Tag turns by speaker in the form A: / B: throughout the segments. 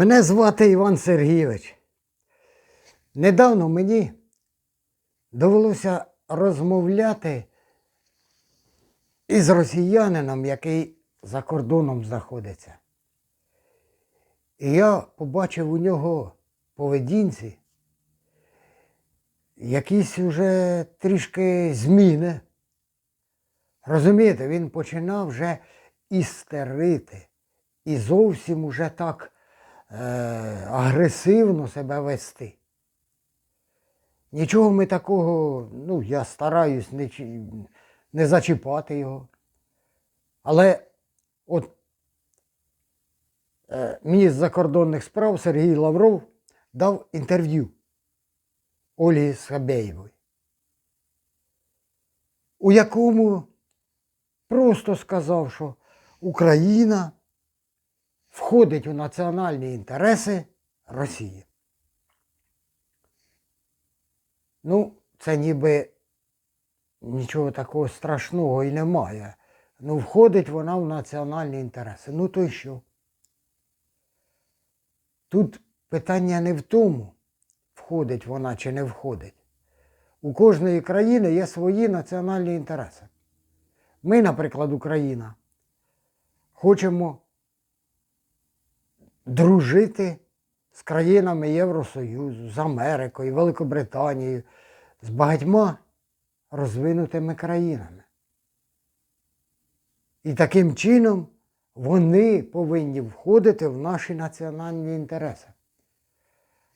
A: Мене звати Іван Сергійович. Недавно мені довелося розмовляти із росіянином, який за кордоном знаходиться. І я побачив у нього поведінці якісь уже трішки зміни. Розумієте, він починав вже істерити і зовсім уже так агресивно себе вести. Нічого ми такого, ну, я стараюсь не, не зачіпати його. Але от е, міністр закордонних справ Сергій Лавров дав інтерв'ю Олі Сабєєвої, у якому просто сказав, що Україна входить у національні інтереси Росії. Ну, це ніби нічого такого страшного і немає. Ну, входить вона в національні інтереси. Ну то й що? Тут питання не в тому, входить вона чи не входить. У кожної країни є свої національні інтереси. Ми, наприклад, Україна, хочемо дружити з країнами Євросоюзу, з Америкою, Великобританією, з багатьма розвинутими країнами. І таким чином вони повинні входити в наші національні інтереси.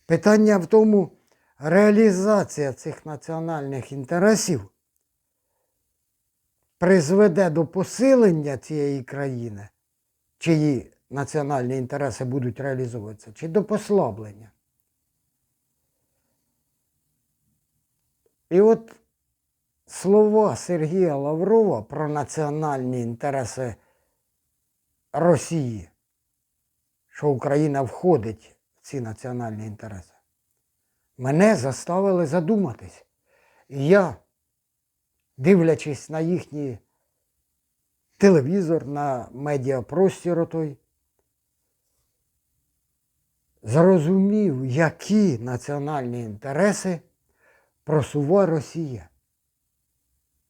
A: Питання в тому, реалізація цих національних інтересів призведе до посилення цієї країни, чиї національні інтереси будуть реалізовуватися, чи до послаблення. І от слова Сергія Лаврова про національні інтереси Росії, що Україна входить в ці національні інтереси, мене заставили задуматись. І я, дивлячись на їхній телевізор, на медіапростір той, зрозумів, які національні інтереси просуває Росія.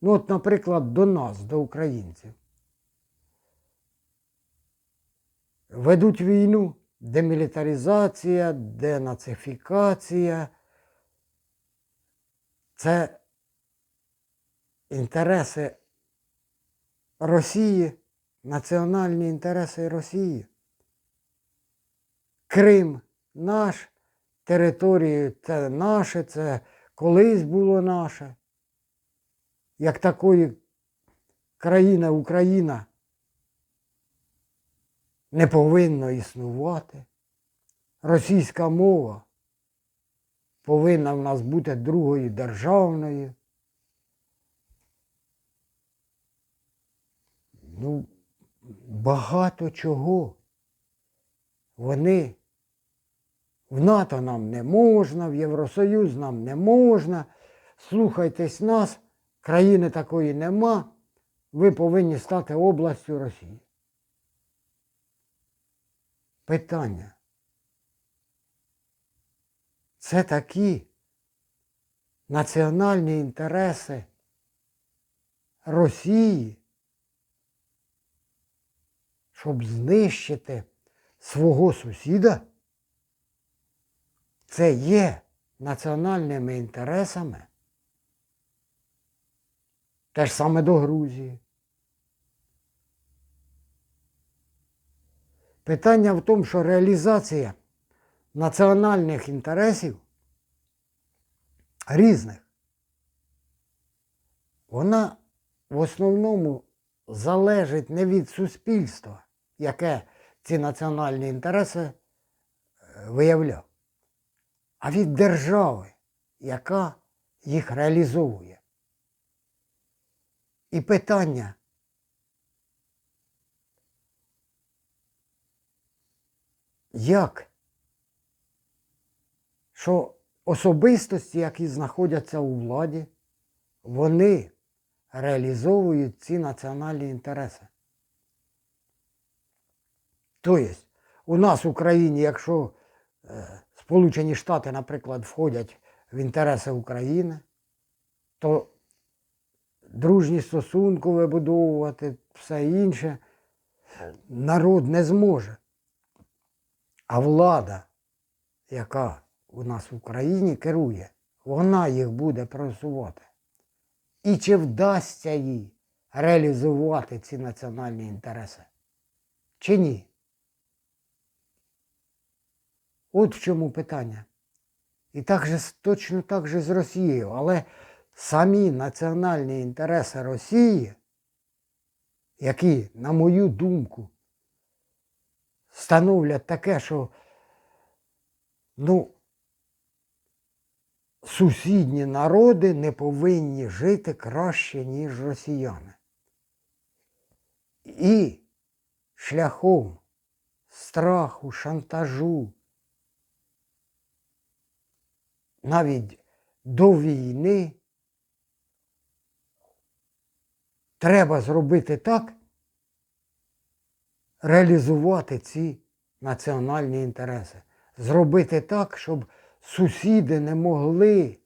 A: Ну, от, наприклад, до нас, до українців. Ведуть війну, демілітаризація, денацифікація. Це інтереси Росії, національні інтереси Росії. Крим наш, території це наше, це колись було наше. Як такої країни Україна не повинна існувати. Російська мова повинна в нас бути другою державною. Ну, багато чого. Вони в НАТО нам не можна, в Євросоюз нам не можна. Слухайтесь нас, країни такої нема. Ви повинні стати областю Росії. Питання. Це такі національні інтереси Росії, щоб знищити свого сусіда, це є національними інтересами. Те ж саме до Грузії. Питання в тому, що реалізація національних інтересів різних, вона в основному залежить не від суспільства, яке ці національні інтереси е, виявляв, а від держави, яка їх реалізовує. І питання, як, що особистості, які знаходяться у владі, вони реалізовують ці національні інтереси. Тобто, у нас в Україні, якщо е, Сполучені Штати, наприклад, входять в інтереси України, то дружні стосунки вибудовувати, все інше народ не зможе. А влада, яка у нас в Україні керує, вона їх буде просувати. І чи вдасться їй реалізувати ці національні інтереси? Чи ні? От в чому питання. І так же, точно так же з Росією. Але самі національні інтереси Росії, які, на мою думку, становлять таке, що ну, сусідні народи не повинні жити краще, ніж росіяни. І шляхом страху, шантажу, навіть до війни треба зробити так, реалізувати ці національні інтереси. Зробити так, щоб сусіди не могли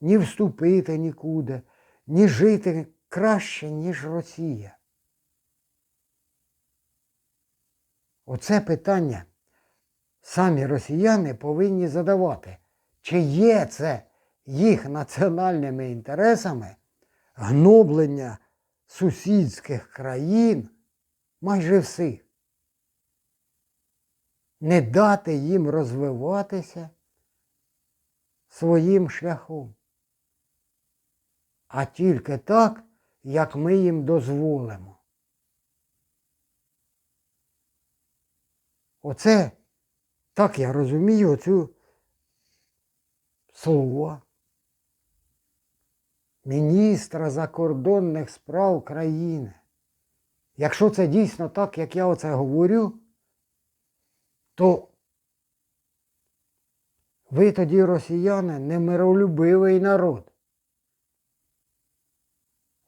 A: ні вступити нікуди, ні жити краще, ніж Росія. Оце питання самі росіяни повинні задавати, чи є це їх національними інтересами гноблення сусідських країн майже всіх. Не дати їм розвиватися своїм шляхом, а тільки так, як ми їм дозволимо. Оце, так я розумію, оцю слова міністра закордонних справ країни. Якщо це дійсно так, як я оце говорю, то ви тоді, росіяни, не миролюбивий народ.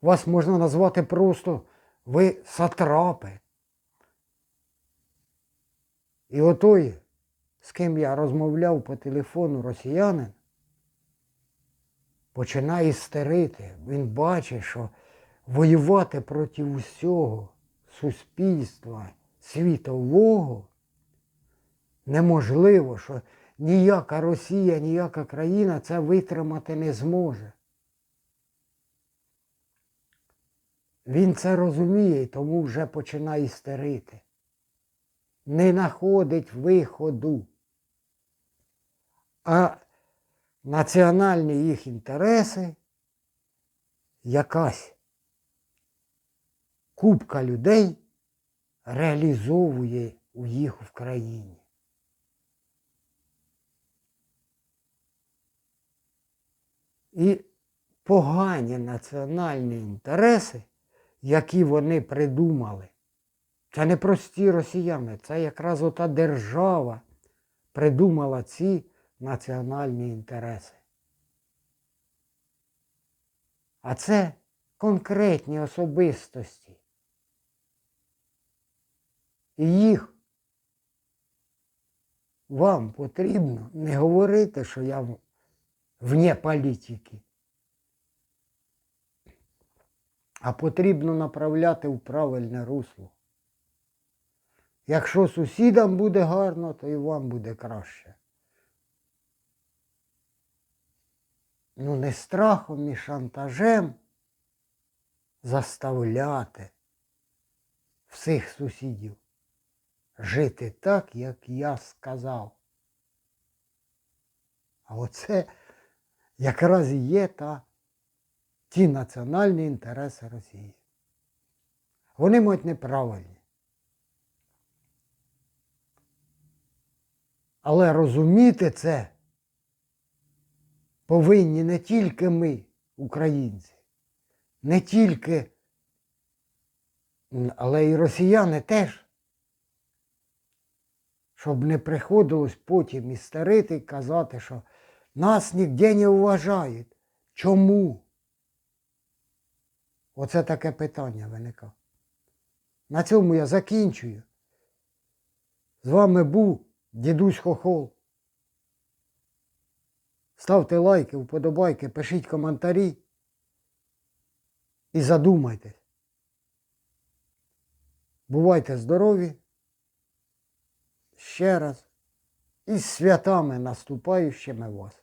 A: Вас можна назвати просто ви сатрапи. І отой, з ким я розмовляв по телефону росіянин, починає істерити. Він бачить, що воювати проти усього суспільства світового неможливо, що ніяка Росія, ніяка країна це витримати не зможе. Він це розуміє і тому вже починає істерити. Не знаходить виходу. А національні їх інтереси якась купка людей реалізовує у їх в країні. І погані національні інтереси, які вони придумали, це не прості росіяни, це якраз ота держава придумала ці національні інтереси. А це конкретні особистості. І їх вам потрібно не говорити, що я вне політики, а потрібно направляти в правильне русло. Якщо сусідам буде гарно, то і вам буде краще. Ну, не страхом і шантажем заставляти всіх сусідів жити так, як я сказав. А оце якраз є та, ті національні інтереси Росії. Вони мають неправильні. Але розуміти це повинні не тільки ми, українці, не тільки, але й росіяни теж. Щоб не приходилось потім істерити і казати, що нас ніде не вважають. Чому? Оце таке питання виникає. На цьому я закінчую. З вами був дідусь Хохол. Ставте лайки, вподобайки, пишіть коментарі і задумайтесь. Бувайте здорові. Ще раз. І святами наступаючими вас.